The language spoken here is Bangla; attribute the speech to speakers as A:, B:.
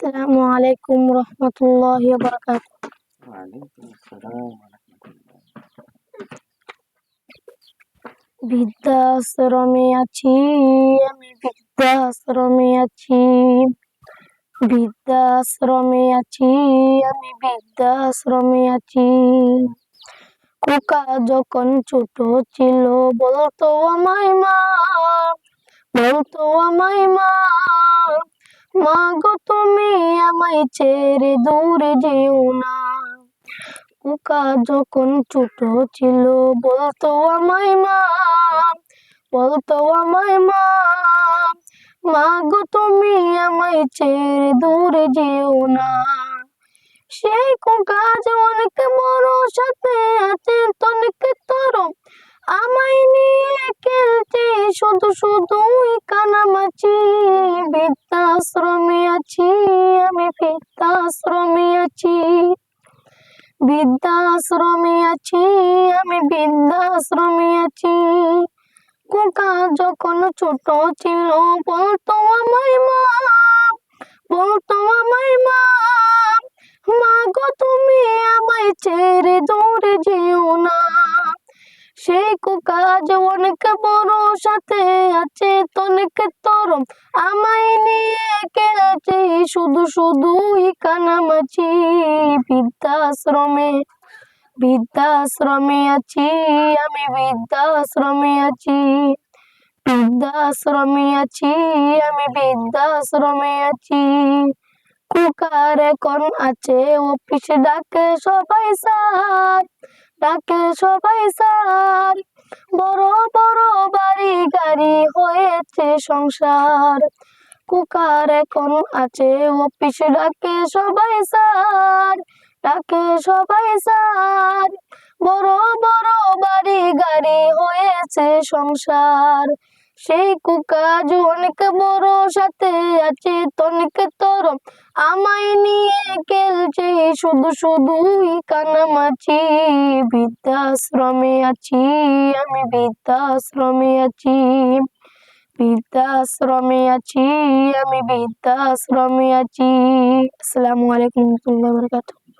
A: আসসালামু আলাইকুম রহমতুল্লাহ বরকাত
B: রাহমাতুল্লাহ।
A: বৃদ্ধাশ্রমে আছি আমি বৃদ্ধাশ্রমে আছি। বৃদ্ধাশ্রমে আছি আমি বৃদ্ধাশ্রমে আছি। খোকা যখন ছোট ছিল বলতো আমায় মা বলতো আমায় মা মা গো তুমি আমায় ছেড়ে দূরে যেও না। খোকা যখন ছোট ছিল, বলতো আমায় মা, বলতো আমায় মা মা গো তুমি আমায় ছেড়ে দূরে যেও না। সেই খোকা যে অনেক বড়, সাথে আছে অনেক তোর আমায় নিয়ে খেলছে, শুধু শুধুই কানামাছি। বৃদ্ধাশ্রমে আছি, আমি বৃদ্ধাশ্রমে আছি। বৃদ্ধাশ্রমে আছি, আমি বৃদ্ধাশ্রমে আছি। খোকা যখন ছোট ছিল, বলতো আমায় মা, বলতো আমায় মা মা গো, তুমি আমায় ছেড়ে না খোকা অনেক বড় সাথে আছে, অনেক তোর আমায় নিয়ে খেলছে শুধু শুধুই কানামাছি। বৃদ্ধাশ্রমে বৃদ্ধাশ্রমে আছি, আমি বৃদ্ধাশ্রমে আছি। বৃদ্ধাশ্রমে আছি, আমি বৃদ্ধাশ্রমে আছি। কুকার এখন আছে, অফিসে ডাকে সবাই স্যার ডাকে সবাই স্যার বড় বড় বাড়ি, গাড়ি হয়েছে সংসার। কুকার এখন আছে, অফিসে ডাকে সবাই সার। ডাকে সবাই সার। বড় বড় বাড়ি, গাড়ি হয়েছে সংসার। সেই কুকাজ অনেক বড়, সাথে আছে তনিক তোর আমায় নিয়ে খেলছে, শুধু শুধুই কানামাছি। বৃদ্ধাশ্রমে আছি, আমি বৃদ্ধাশ্রমে আছি। বৃদ্ধাশ্রমে আছি, আমি বৃদ্ধাশ্রমে আছি। আসসালামু আলাইকুম রহমতুল্লাহ বরকাত